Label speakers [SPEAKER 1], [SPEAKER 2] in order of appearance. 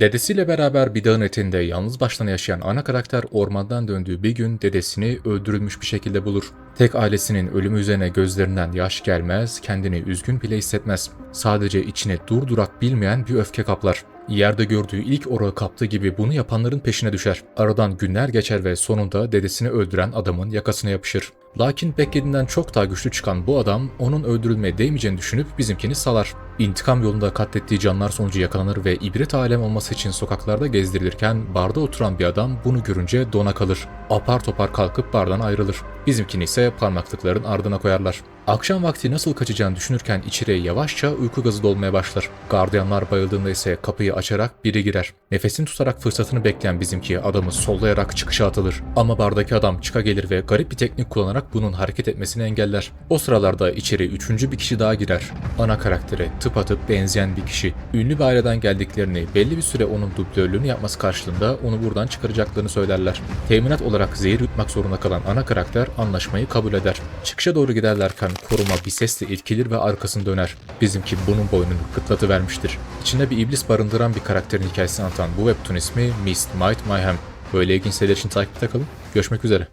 [SPEAKER 1] Dedesiyle beraber bir dağın etinde yalnız başına yaşayan ana karakter ormandan döndüğü bir gün dedesini öldürülmüş bir şekilde bulur. Tek ailesinin ölümü üzerine gözlerinden yaş gelmez, kendini üzgün bile hissetmez. Sadece içine durdurak bilmeyen bir öfke kaplar. Yerde gördüğü ilk orağı kaptığı gibi bunu yapanların peşine düşer. Aradan günler geçer ve sonunda dedesini öldüren adamın yakasına yapışır. Lakin beklediğinden çok daha güçlü çıkan bu adam onun öldürülmeye değmeyeceğini düşünüp bizimkini salar. İntikam yolunda katlettiği canlar sonucu yakalanır ve ibret alem olması için sokaklarda gezdirilirken barda oturan bir adam bunu görünce dona kalır. Apar topar kalkıp bardan ayrılır. Bizimkini ise parmaklıkların ardına koyarlar. Akşam vakti nasıl kaçacağını düşünürken içeriye yavaşça uyku gazı dolmaya başlar. Gardiyanlar bayıldığında ise kapıyı açarak biri girer. Nefesini tutarak fırsatını bekleyen bizimki adamı sollayarak çıkışa atılır. Ama bardaki adam çıka gelir ve garip bir teknik kullanarak bunun hareket etmesini engeller. O sıralarda içeri üçüncü bir kişi daha girer. Ana karaktere tıpatıp benzeyen bir kişi. Ünlü bir aileden geldiklerini, belli bir süre onun dublörlüğünü yapması karşılığında onu buradan çıkaracaklarını söylerler. Teminat olarak zehir yutmak zorunda kalan ana karakter anlaşmayı kabul eder. Çıkışa doğru giderlerken koruma bir sesle irkilir ve arkasını döner. Bizimki bunun boynunu kıtlatı vermiştir. İçinde bir iblis barındıran bir karakterin hikayesini anlatan bu webtoon ismi Mist Might Mayhem. Böyle ilginç seriler için takipte kalın. Görüşmek üzere.